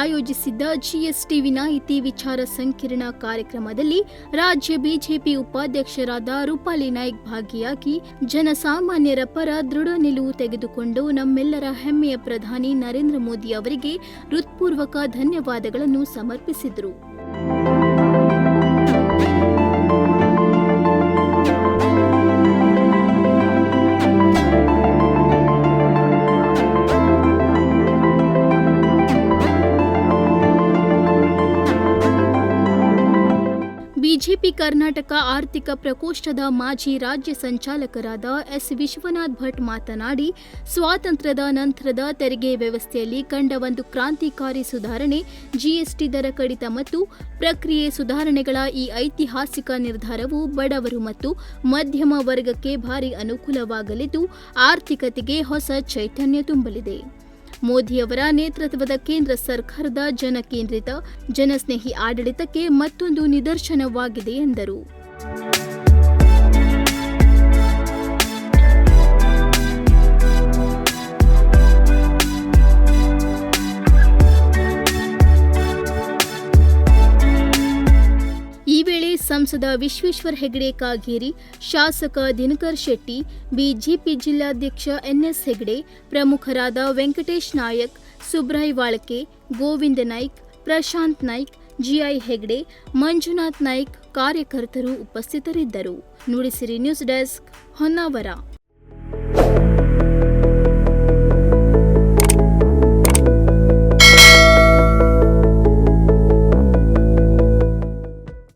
ಆಯೋಜಿಸಿದ್ದ ಜಿಎಸ್ಟಿ ವಿನಾಯಿತಿ ವಿಚಾರ ಸಂಕಿರಣ ಕಾರ್ಯಕ್ರಮದಲ್ಲಿ ರಾಜ್ಯ ಬಿಜೆಪಿ ಉಪಾಧ್ಯಕ್ಷರಾದ ರೂಪಾಲಿ ನಾಯ್ಕ್ ಭಾಗಿಯಾಗಿ ಜನಸಾಮಾನ್ಯರ ಪರ ದೃಢ ನಿಲುವು ತೆಗೆದುಕೊಂಡು ನಮ್ಮೆಲ್ಲರ ಹೆಮ್ಮೆಯ ಪ್ರಧಾನಿ ನರೇಂದ್ರ ಮೋದಿ ಅವರಿಗೆ ಹೃತ್ಪೂರ್ವಕ ಧನ್ಯವಾದಗಳನ್ನು ಸಮರ್ಪಿಸಿದರು. ಬಿಜೆಪಿ ಕರ್ನಾಟಕ ಆರ್ಥಿಕ ಪ್ರಕೋಷ್ಠದ ಮಾಜಿ ರಾಜ್ಯ ಸಂಚಾಲಕರಾದ ಎಸ್ ವಿಶ್ವನಾಥ್ ಭಟ್ ಮಾತನಾಡಿ, ಸ್ವಾತಂತ್ರ್ಯದ ನಂತರದ ತೆರಿಗೆ ವ್ಯವಸ್ಥೆಯಲ್ಲಿ ಕಂಡ ಒಂದು ಕ್ರಾಂತಿಕಾರಿ ಸುಧಾರಣೆ, ಜಿಎಸ್ಟಿ ದರ ಕಡಿತ ಮತ್ತು ಪ್ರಕ್ರಿಯೆ ಸುಧಾರಣೆಗಳ ಈ ಐತಿಹಾಸಿಕ ನಿರ್ಧಾರವು ಬಡವರು ಮತ್ತು ಮಧ್ಯಮ ವರ್ಗಕ್ಕೆ ಭಾರಿ ಅನುಕೂಲವಾಗಲಿದ್ದು, ಆರ್ಥಿಕತೆಗೆ ಹೊಸ ಚೈತನ್ಯ ತುಂಬಲಿದೆ. ಮೋದಿಯವರ ನೇತೃತ್ವದ ಕೇಂದ್ರ ಸರ್ಕಾರದ ಜನಕೇಂದ್ರಿತ ಜನಸ್ನೇಹಿ ಆಡಳಿತಕ್ಕೆ ಮತ್ತೊಂದು ನಿದರ್ಶನವಾಗಿದೆ ಎಂದರು. ಸಂಸದ ವಿಶ್ವೇಶ್ವರ ಹೆಗಡೆ ಕಾಗೇರಿ, ಶಾಸಕ ದಿನಕರ್ ಶೆಟ್ಟಿ, ಬಿಜೆಪಿ ಜಿಲ್ಲಾಧ್ಯಕ್ಷ ಎನ್ಎಸ್ ಹೆಗಡೆ, ಪ್ರಮುಖರಾದ ವೆಂಕಟೇಶ್ ನಾಯಕ್, ಸುಬ್ರಾಯ್ ವಾಳ್ಕೆ, ಗೋವಿಂದ ನಾಯ್ಕ್, ಪ್ರಶಾಂತ್ ನಾಯ್ಕ್, ಜಿಐ ಹೆಗ್ಡೆ, ಮಂಜುನಾಥ್ ನಾಯ್ಕ್ ಕಾರ್ಯಕರ್ತರು ಉಪಸ್ಥಿತರಿದ್ದರು. Nudisiri news desk Honnavar.